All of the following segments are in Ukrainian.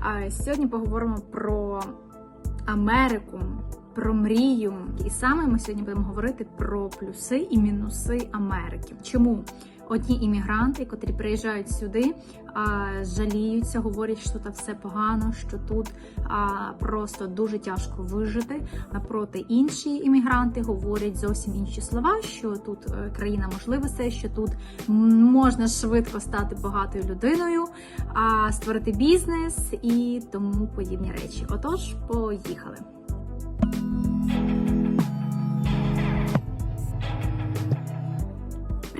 А Сьогодні поговоримо про Америку, про мрію. І саме ми сьогодні будемо говорити про плюси і мінуси Америки. Чому? Одні іммігранти, котрі приїжджають сюди, жаліються, говорять, що тут все погано, що тут просто дуже тяжко вижити. Напроти інші іммігранти говорять зовсім інші слова, що тут е, країна можливостей, що тут можна швидко стати багатою людиною, а створити бізнес і тому подібні речі. Отож, поїхали.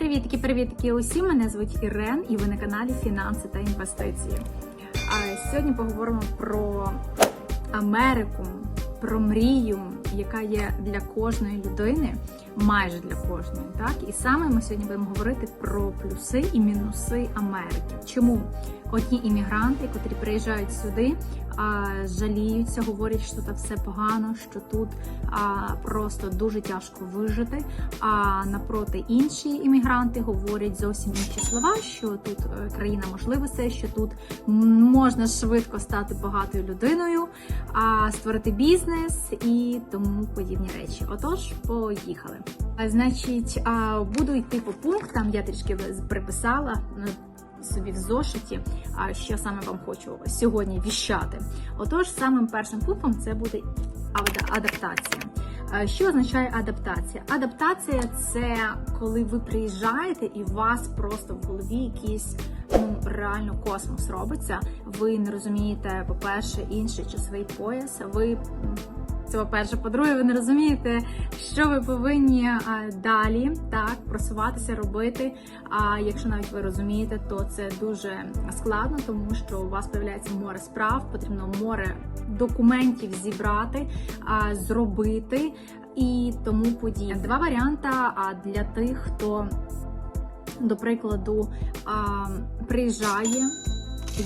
Привітки, привітки усім! Мене звуть Ірен, і ви на каналі Фінанси та інвестиції. А сьогодні поговоримо про Америку, про мрію, яка є для кожної людини, майже для кожної. Так і саме ми сьогодні будемо говорити про плюси і мінуси Америки. Чому одні іммігранти, котрі приїжджають сюди, а, жаліються, говорять, що тут все погано, що тут а, просто дуже тяжко вижити. А напроти інші іммігранти говорять зовсім інші слова, що тут е, країна можливостей, що тут можна швидко стати багатою людиною, а створити бізнес і тому подібні речі. Отож, поїхали. Значить, буду йти по пунктам. Я трішки приписала. Собі в зошиті, а що саме вам хочу сьогодні віщати. Отож, самим першим пунктом це буде ада- адаптація. Е, Що означає адаптація? Адаптація це коли ви приїжджаєте і у вас просто в голові якийсь ну реально космос робиться. Ви не розумієте, по-перше, інший часовий пояс. Ви це по-перше, по-друге, ви не розумієте, що ви повинні а, далі так просуватися, робити. А якщо навіть ви розумієте, то це дуже складно, тому що у вас з'являється море справ, потрібно море документів зібрати, зробити і тому подібне. Два варіанти для тих, хто, до прикладу, приїжджає.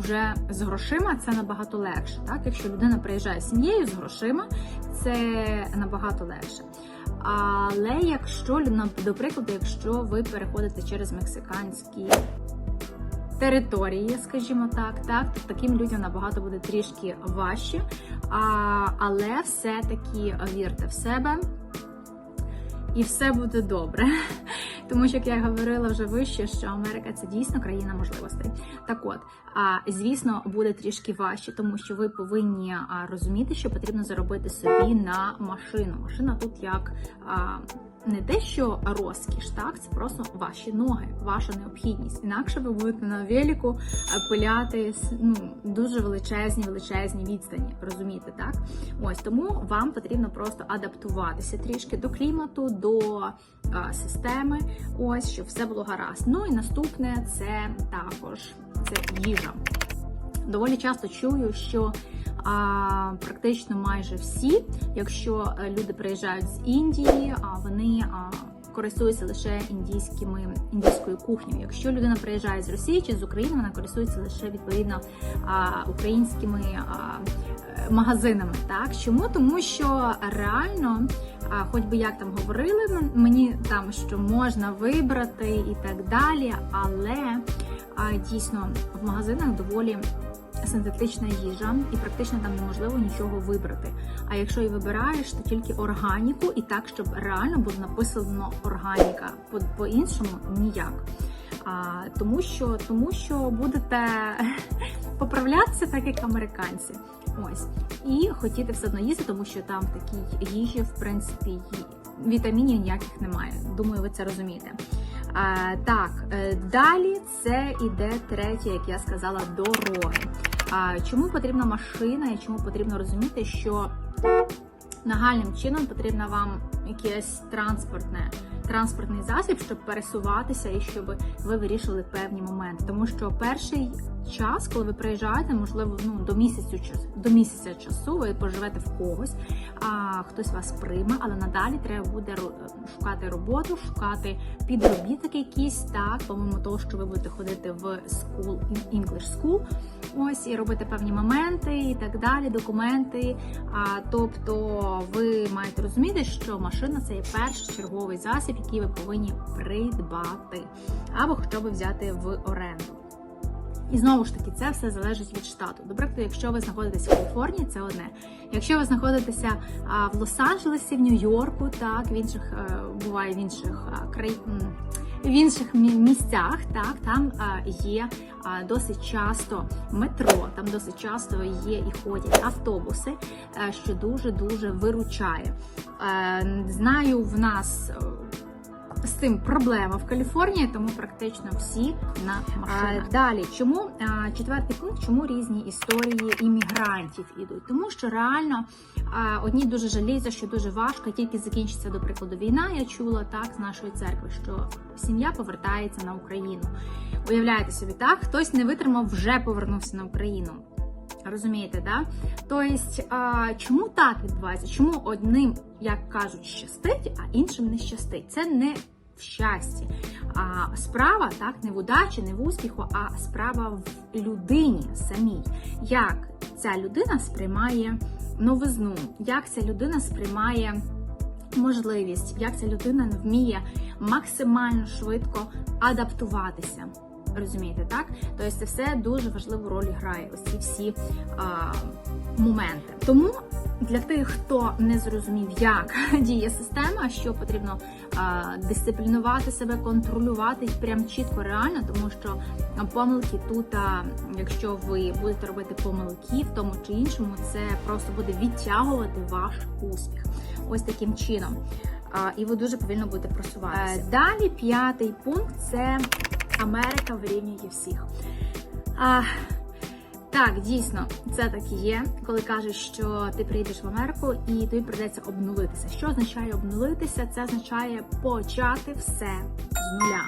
Уже з грошима це набагато легше. Так, якщо людина приїжджає з сім'єю з грошима, це набагато легше. Але якщо до прикладу, якщо ви переходите через мексиканські території, скажімо так, так, то таким людям набагато буде трішки важче. А, але все-таки вірте в себе. І все буде добре, тому що як я говорила вже вище, що Америка це дійсно країна можливостей. Так от, звісно, буде трішки важче, тому що ви повинні розуміти, що потрібно заробити собі на машину. Машина тут як не те, що розкіш, так це просто ваші ноги, ваша необхідність. Інакше ви будете на велику а, пиляти ну, дуже величезні, величезні відстані. Розумієте, так? Ось тому вам потрібно просто адаптуватися трішки до клімату, до а, системи. Ось щоб все було гаразд. Ну і наступне це також це їжа. Доволі часто чую, що а, практично майже всі, якщо е, люди приїжджають з Індії, а вони а, користуються лише індійськими індійською кухнею. Якщо людина приїжджає з Росії чи з України, вона користується лише відповідно а, українськими а, е, магазинами. Так чому? Тому що реально. А хоч би як там говорили мені там, що можна вибрати і так далі, але а, дійсно в магазинах доволі синтетична їжа, і практично там неможливо нічого вибрати. А якщо і вибираєш, то тільки органіку, і так, щоб реально було написано органіка. По- По-іншому ніяк. А, тому що тому що будете поправлятися так, як американці. Ось і хотіти все одно їсти, тому що там в такій їжі, в принципі, вітамінів ніяких немає. Думаю, ви це розумієте. А, так, е, далі це іде третє, як я сказала, дороги. Чому потрібна машина і чому потрібно розуміти, що нагальним чином потрібно вам якесь транспортне. Транспортний засіб, щоб пересуватися і щоб ви вирішили певні моменти, тому що перший час, коли ви приїжджаєте, можливо, ну до місяцю до місяця часу ви поживете в когось, а хтось вас прийме, але надалі треба буде шукати роботу, шукати підробіток якийсь, так, помимо того, що ви будете ходити в school, English school, ось і робити певні моменти і так далі, документи. А, тобто ви маєте розуміти, що машина це є першочерговий засіб, який ви повинні придбати, або хоча б взяти в оренду. І знову ж таки, це все залежить від штату. До прикладу, якщо ви знаходитесь в Каліфорнії, це одне. Якщо ви знаходитеся в Лос-Анджелесі, в Нью-Йорку, так в інших е, буває в інших країнах. В інших місцях так там є досить часто метро, там досить часто є і ходять автобуси, е, що дуже дуже виручає. Е, Знаю, в нас з цим проблема в Каліфорнії, тому практично всі на машинах. Далі, чому четвертий пункт, чому різні історії іммігрантів ідуть? Тому що реально одні дуже жаліються, що дуже важко, тільки закінчиться, до прикладу, війна. Я чула так з нашої церкви, що сім'я повертається на Україну. Уявляєте собі, так хтось не витримав, вже повернувся на Україну. Розумієте, да? Тобто, а, чому так відбувається? Чому одним, як кажуть, щастить, а іншим не щастить? Це не в щасті. А справа так не в удачі, не в успіху, а справа в людині самій. Як ця людина сприймає новизну, як ця людина сприймає можливість, як ця людина вміє максимально швидко адаптуватися. Розумієте, так? Тобто це все дуже важливу роль грає, ось ці всі а, моменти. Тому для тих, хто не зрозумів, як діє система, що потрібно дисциплінувати себе, контролювати прям чітко, реально, тому що помилки тут, а, якщо ви будете робити помилки в тому чи іншому, це просто буде відтягувати ваш успіх. Ось таким чином. І ви дуже повільно будете просуватися. Далі п'ятий пункт це Америка вирівнює всіх. Так, дійсно, це так і є, коли кажуть, що ти приїдеш в Америку і тобі придеться обнулитися. Що означає обнулитися? Це означає почати все з нуля.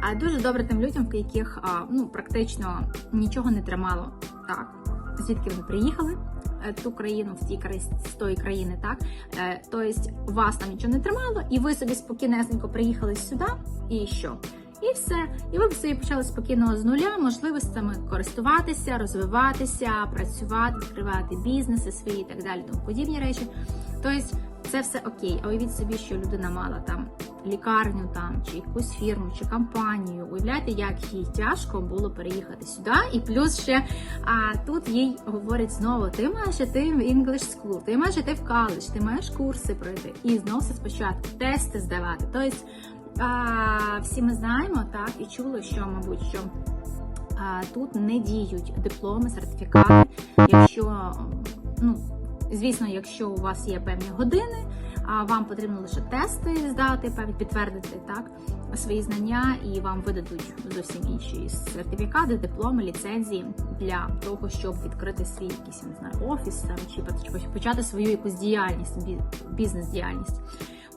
А дуже добре тим людям, в яких ну практично нічого не тримало. Так, звідки вони приїхали? е, Ту країну в тій краї з тої країни, так тобто вас там нічого не тримало, і ви собі спокійнесенько приїхали сюди, і що? І все. І ви б собі почали спокійно з нуля можливостями користуватися, розвиватися, працювати, відкривати бізнеси свої і так далі, тому подібні речі. Тобто це все окей. А уявіть собі, що людина мала там лікарню там чи якусь фірму чи компанію. Уявляєте, як їй тяжко було переїхати сюди, і плюс ще а тут їй говорять знову: ти маєш іти в English School, ти маєш іти в коледж, ти маєш курси пройти. І знову все спочатку тести здавати. Тобто а, всі ми знаємо так і чули, що мабуть, що а, тут не діють дипломи, сертифікати. Якщо ну звісно, якщо у вас є певні години, а вам потрібно лише тести здати, певні підтвердити так свої знання, і вам видадуть зовсім інші сертифікати, дипломи, ліцензії для того, щоб відкрити свій якийсь не знаю офіс там чи почати свою якусь діяльність, бі- бізнес-діяльність.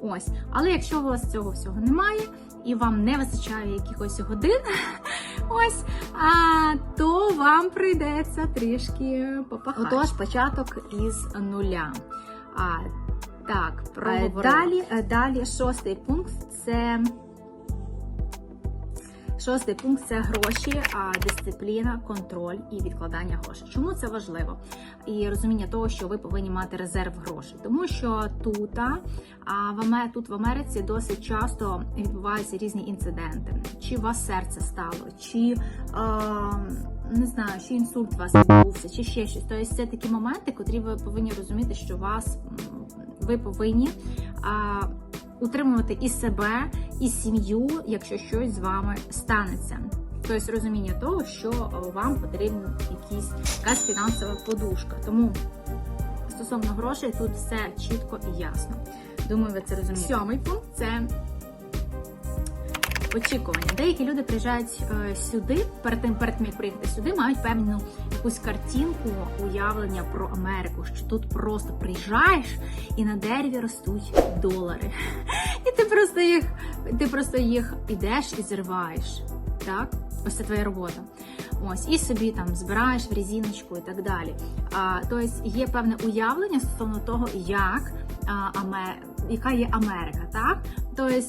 Ось, але якщо у вас цього всього немає і вам не вистачає якихось годин, ось, а, то вам прийдеться трішки попахати. Отож, початок із нуля. А, так, проговорила. далі, е, далі шостий пункт це. Шостий пункт це гроші, дисципліна, контроль і відкладання грошей. Чому це важливо? І розуміння того, що ви повинні мати резерв грошей, тому що тут, а тут в Америці досить часто відбуваються різні інциденти. Чи у вас серце стало, чи не знаю, чи інсульт у вас відбувся, чи ще щось. Тобто це такі моменти, котрі ви повинні розуміти, що вас ви повинні. Утримувати і себе, і сім'ю, якщо щось з вами станеться. Тобто розуміння того, що е, вам потрібна якісь, якась фінансова подушка. Тому стосовно грошей тут все чітко і ясно. Думаю, ви це розумієте. Сьомий пункт це очікування. Деякі люди приїжджають е, сюди, перед тим, перед тим, як приїхати сюди, мають певну якусь картинку, уявлення про Америку, що тут просто приїжджаєш і на дереві ростуть долари. І ти просто їх, ти просто їх ідеш і зриваєш. Так? Ось це твоя робота. Ось, і собі там збираєш в резиночку і так далі. А, тобто є певне уявлення стосовно того, як а, Аме... яка є Америка, так? Тобто, е,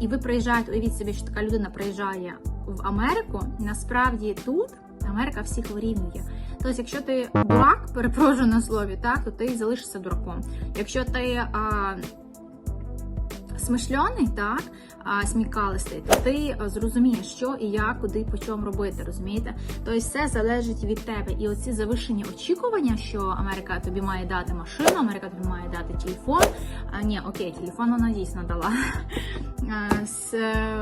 і ви приїжджаєте, уявіть собі, що така людина приїжджає в Америку. Насправді тут Америка всіх вирівнює. Тобто, якщо ти дурак, перепрошую на слові, так, то ти залишишся дураком. Якщо ти смишльоний, так, смікалистий, то ти е, зрозумієш, що і як, куди, по чому робити, розумієте? Тобто все залежить від тебе. І оці завишені очікування, що Америка тобі має дати машину, Америка тобі має дати телефон. А, ні, окей, телефон вона дійсно дала Е, з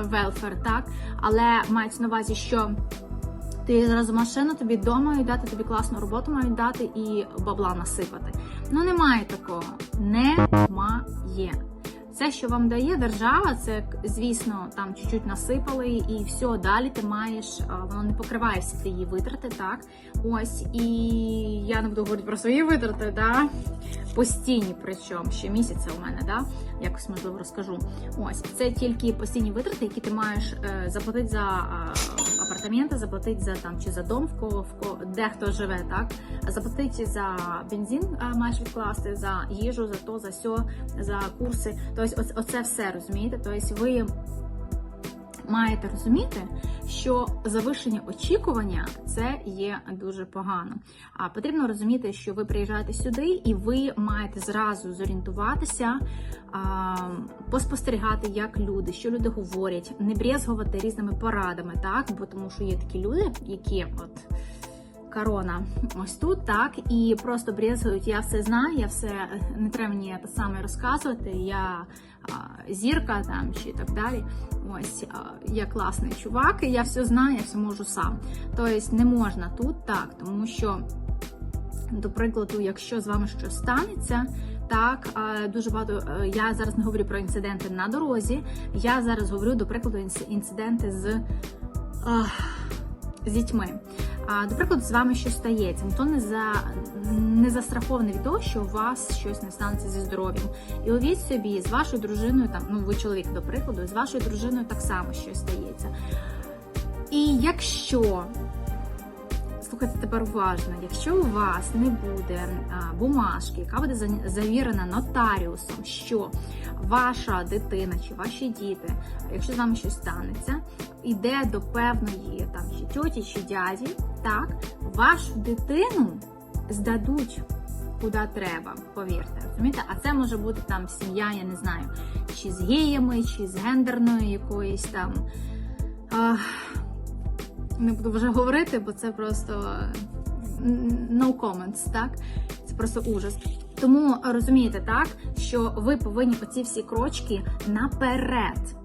велфер, так, але мається на увазі, що. Ти зразу машину тобі вдома мають дати, тобі класну роботу мають дати і бабла насипати. Ну немає такого. Немає. Все, що вам дає держава, це звісно там чуть-чуть насипали, і все, далі ти маєш, воно не покриває всі твої витрати, так? Ось, і я не буду говорити про свої витрати, да? Постійні, причому ще місяця у мене, да? якось можливо розкажу. Ось, це тільки постійні витрати, які ти маєш е, заплатити за апартаменти, заплатити за там чи за дом, в кого, в кого де хто живе, так? Заплатити за бензин е, маєш відкласти, за їжу, за то, за сьо, за курси. Тобто, оце все розумієте. Тобто, ви маєте розуміти, що завишені очікування це є дуже погано. А потрібно розуміти, що ви приїжджаєте сюди, і ви маєте зразу зорієнтуватися, а, поспостерігати, як люди, що люди говорять, не брезгувати різними порадами, так бо тому, що є такі люди, які от. Корона ось тут, так, і просто брезгують, я все знаю, я все не треба мені те саме розказувати. Я а, зірка там чи так далі. Ось а, я класний чувак, і я все знаю, я все можу сам. Тобто не можна тут так, тому що, до прикладу, якщо з вами щось станеться. Так, дуже багато е, я зараз не говорю про інциденти на дорозі. Я зараз говорю, до прикладу, інциденти з. З дітьми. До прикладу, з вами щось стається. Ніхто не за не застрахований від того, що у вас щось не станеться зі здоров'ям. І увіть собі, з вашою дружиною, там ну ви чоловік, до прикладу, з вашою дружиною так само щось стається. І якщо слухайте тепер уважно, якщо у вас не буде бумажки, яка буде завірена нотаріусом, що ваша дитина чи ваші діти, якщо з вами щось станеться, йде до певної там чи тьоті, чи дяді, так вашу дитину здадуть. Куди треба, повірте, розумієте? А це може бути там сім'я, я не знаю, чи з геями, чи з гендерною якоюсь там. А, не буду вже говорити, бо це просто no comments, так? Це просто ужас. Тому розумієте, так, що ви повинні оці всі крочки наперед.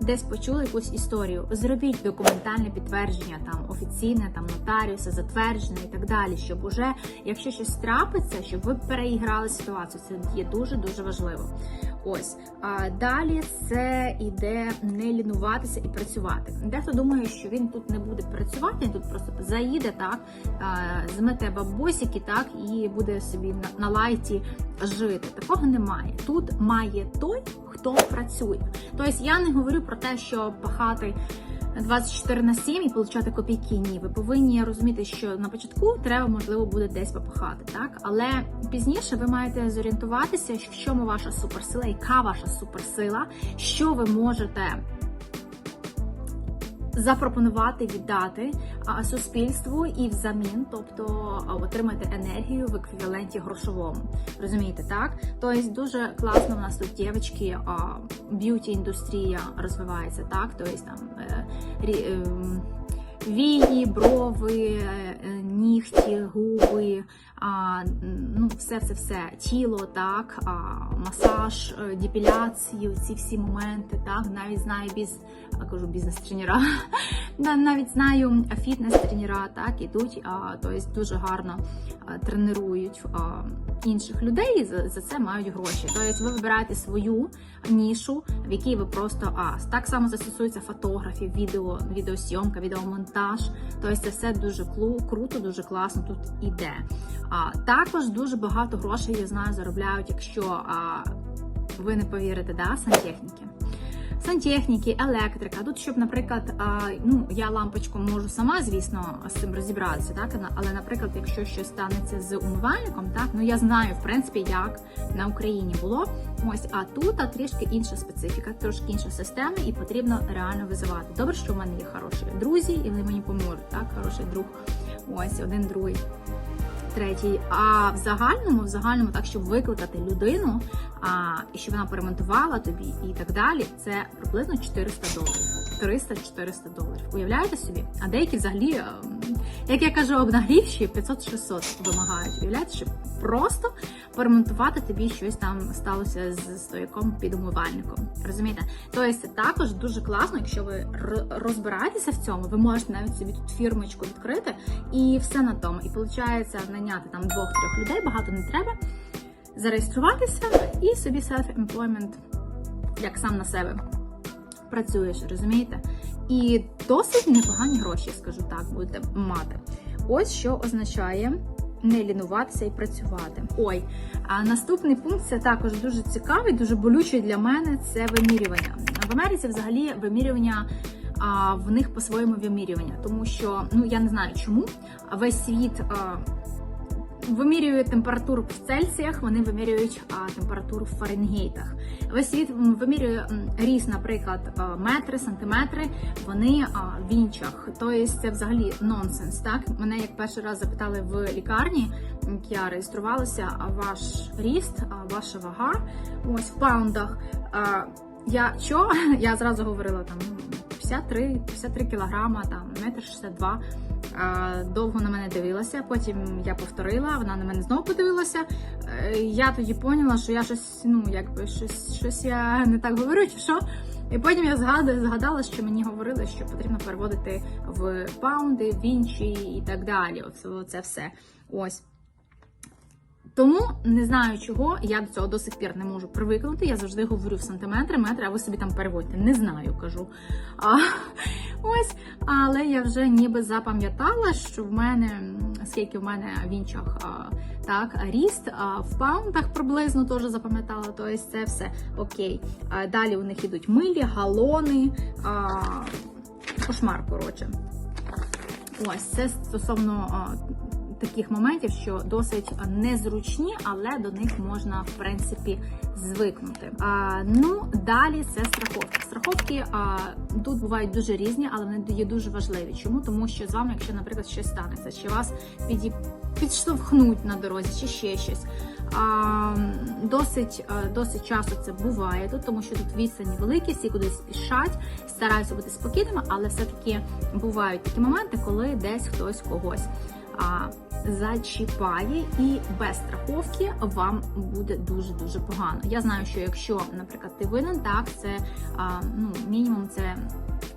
Десь почули якусь історію, зробіть документальне підтвердження, там офіційне, там нотаріуса, затверджене і так далі, щоб уже, якщо щось трапиться, щоб ви переіграли ситуацію. Це є дуже дуже важливо. Ось а далі це іде не лінуватися і працювати. Дехто думає, що він тут не буде працювати, він тут просто заїде, так змете бабосики, так і буде собі на лайті жити. Такого немає. Тут має той, хто працює. Тобто я не говорю про те, що пахати. 24 на 7 і получати копійки. Ні, ви повинні розуміти, що на початку треба можливо буде десь попахати, так але пізніше ви маєте зорієнтуватися, в чому ваша суперсила, яка ваша суперсила, що ви можете. Запропонувати віддати суспільству і взамін, тобто отримати енергію в еквіваленті грошовому. Розумієте, так? Тобто дуже класно в нас тут дівчатки, б'юті індустрія розвивається, так? Тобто там е, ем, вії, брови, е, нігті, губи, а, ну, все, все, все, тіло, так, а, масаж, е, депіляцію, ці всі моменти, так, навіть знаю біз, кажу бізнес-тренера, навіть знаю фітнес-тренера, так, ідуть, а, тобто дуже гарно а, тренують а, інших людей, і за, за це мають гроші. Тобто ви вибираєте свою нішу, в якій ви просто ас. Так само це стосується фотографів, відео, відеосйомка, відеомонтаж. Тобто це все дуже круто, дуже класно тут іде. А також дуже багато грошей я знаю заробляють, якщо а, ви не повірите, да, сантехніки. Сантехніки, електрика. Тут, щоб, наприклад, а, ну я лампочку можу сама, звісно, з цим розібратися, так але, наприклад, якщо щось станеться з умивальником, так ну я знаю, в принципі, як на Україні було. Ось, а тут а, трішки інша специфіка, трошки інша система, і потрібно реально визивати. Добре, що в мене є хороші друзі, і вони мені поможуть. Так, хороший друг. Ось один другий. третій. А в загальному, в загальному, так щоб викликати людину, а, і щоб вона поремонтувала тобі і так далі, це приблизно 400 доларів. 300-400 доларів. Уявляєте собі? А деякі взагалі, е, як я кажу, обнагрівші 500-600 вимагають. Уявляєте, щоб просто поремонтувати тобі щось там сталося з стояком під умивальником. Розумієте? Тобто також дуже класно, якщо ви розбираєтеся в цьому, ви можете навіть собі тут фірмочку відкрити і все на тому. І виходить наняти там двох-трьох людей, багато не треба. Зареєструватися і собі self-employment, як сам на себе працюєш, розумієте? І досить непогані гроші, скажу так, будете мати. Ось що означає не лінуватися і працювати. Ой, а наступний пункт це також дуже цікавий, дуже болючий для мене. Це вимірювання. В Америці взагалі вимірювання. А в них по-своєму вимірювання, тому що ну я не знаю чому. Весь світ вимірює температуру в Цельсіях, вони вимірюють температуру в Фаренгейтах. Весь світ вимірює м, ріст, наприклад, метри, сантиметри, вони в інчах. Тобто це взагалі нонсенс. Так мене як перший раз запитали в лікарні, як я реєструвалася, ваш ріст, ваша вага, ось в паундах. А, я що? Я зразу говорила там 53, 53 кілограма, там метр 62. А, Довго на мене дивилася, потім я повторила, вона на мене знову подивилася. Е, Я тоді поняла, що я щось, ну якби щось, щось я не так говорю, чи що. І потім я згадала, що мені говорили, що потрібно переводити в паунди, в інші і так далі. Оце, оце все. Ось. Тому не знаю чого, я до цього до сих пір не можу привикнути. Я завжди говорю в сантиметри, метри, а ви собі там переводьте. Не знаю, кажу. А, ось, але я вже ніби запам'ятала, що в мене скільки в мене в інчах так, ріст, а в паундах приблизно теж запам'ятала. Тобто це все окей. А, далі у них ідуть милі, галони, а, кошмар, коротше. Ось це стосовно а, таких моментів, що досить незручні, але до них можна в принципі звикнути. А, ну далі це страховки. Страховки а, тут бувають дуже різні, але вони є дуже важливі. Чому? Тому що з вами, якщо, наприклад, щось станеться, чи вас піді... підштовхнуть на дорозі, чи ще щось. А, досить, досить часто це буває тут, тому що тут відстані великі, всі кудись спішать, стараються бути спокійними, але все-таки бувають такі моменти, коли десь хтось когось а, зачіпає, і без страховки вам буде дуже дуже погано. Я знаю, що якщо, наприклад, ти винен, так це а, ну мінімум це.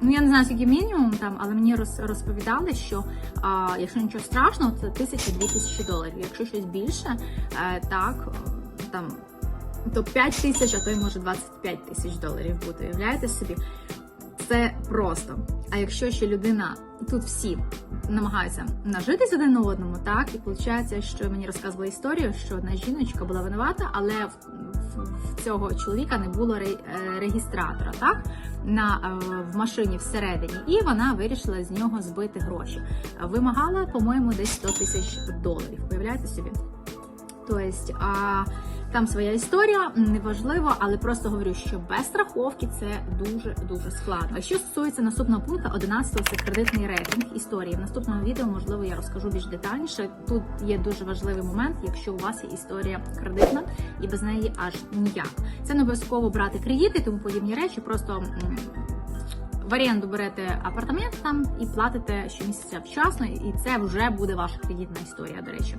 Ну, я не знаю, скільки мінімум там, але мені розповідали, що а, якщо нічого страшного, це тисяча-дві тисячі доларів. Якщо щось більше, е, так там то 5 тисяч, а то й може 25 тисяч доларів бути. Уявляєте собі? Це просто. А якщо ще людина, тут всі намагаються нажитись один на одному, так і виходить, що мені розказували історію, що одна жіночка була винувата, але в, цього чоловіка не було ре, е, так на е, в машині всередині, і вона вирішила з нього збити гроші. Вимагала, по-моєму, десь 100 тисяч доларів. Уявляєте собі? Тобто, а там своя історія, неважливо, але просто говорю, що без страховки це дуже дуже складно. А що стосується наступного пункту, 11 це кредитний рейтинг історії. В наступному відео, можливо, я розкажу більш детальніше. Тут є дуже важливий момент, якщо у вас є історія кредитна і без неї аж ніяк. Це не обов'язково брати кредити, тому подібні речі, просто. В оренду берете апартамент там і платите щомісяця вчасно, і це вже буде ваша кредитна історія, до речі.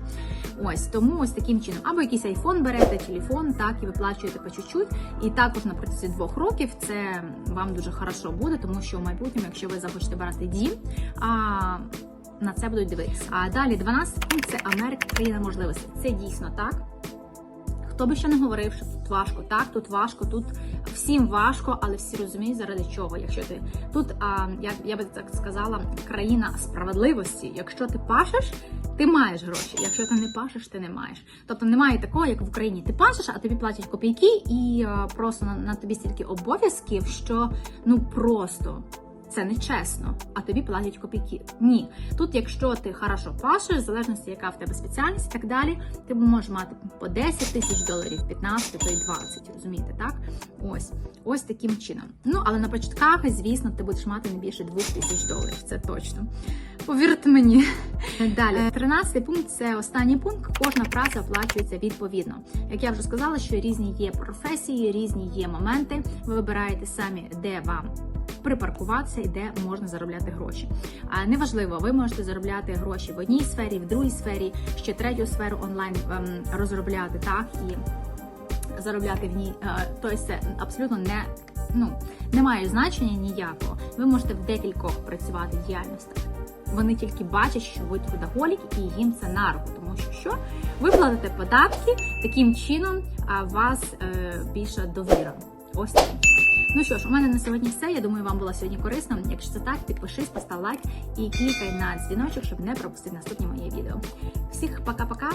Ось тому ось таким чином. Або якийсь айфон берете, телефон, так і виплачуєте по чуть-чуть. І також на протязі двох років це вам дуже хорошо буде, тому що в майбутньому, якщо ви захочете брати дім, а на це будуть дивитися. А далі 12 пункт це Америка, країна можливостей. Це дійсно так. Хто би ще не говорив, що тут важко, так, тут важко, тут всім важко, але всі розуміють, заради чого. Якщо ти тут, а, я, я би так сказала, країна справедливості. Якщо ти пашеш, ти маєш гроші. Якщо ти не пашеш, ти не маєш. Тобто немає такого, як в Україні. Ти пашеш, а тобі платять копійки, і а, просто на, на тобі стільки обов'язків, що ну просто. Це не чесно, а тобі платять копійки. Ні. Тут, якщо ти хорошо пашеш, в залежності, яка в тебе спеціальність і так далі, ти можеш мати по 10 тисяч доларів, 15, то й 20, розумієте, так? Ось. Ось таким чином. Ну, але на початках, звісно, ти будеш мати не більше 2 тисяч доларів, це точно. Повірте мені. Далі, 13 пункт це останній пункт. Кожна праця оплачується відповідно. Як я вже сказала, що різні є професії, різні є моменти. Ви вибираєте самі, де вам припаркуватися і де можна заробляти гроші. А неважливо, ви можете заробляти гроші в одній сфері, в другій сфері, ще третю сферу онлайн ем, розробляти так і заробляти в ній. Тобто це абсолютно не ну не має значення ніякого. Ви можете в декількох працювати діяльностях. Вони тільки бачать, що ви трудоголік, і їм це на руку, тому що що ви платите податки таким чином, а вас е, більша довіра. Ось чином. Ну що ж, у мене на сьогодні все. Я думаю, вам було сьогодні корисно. Якщо це так, підпишись, постав лайк і клікай на дзвіночок, щоб не пропустити наступні мої відео. Всіх пока-пока.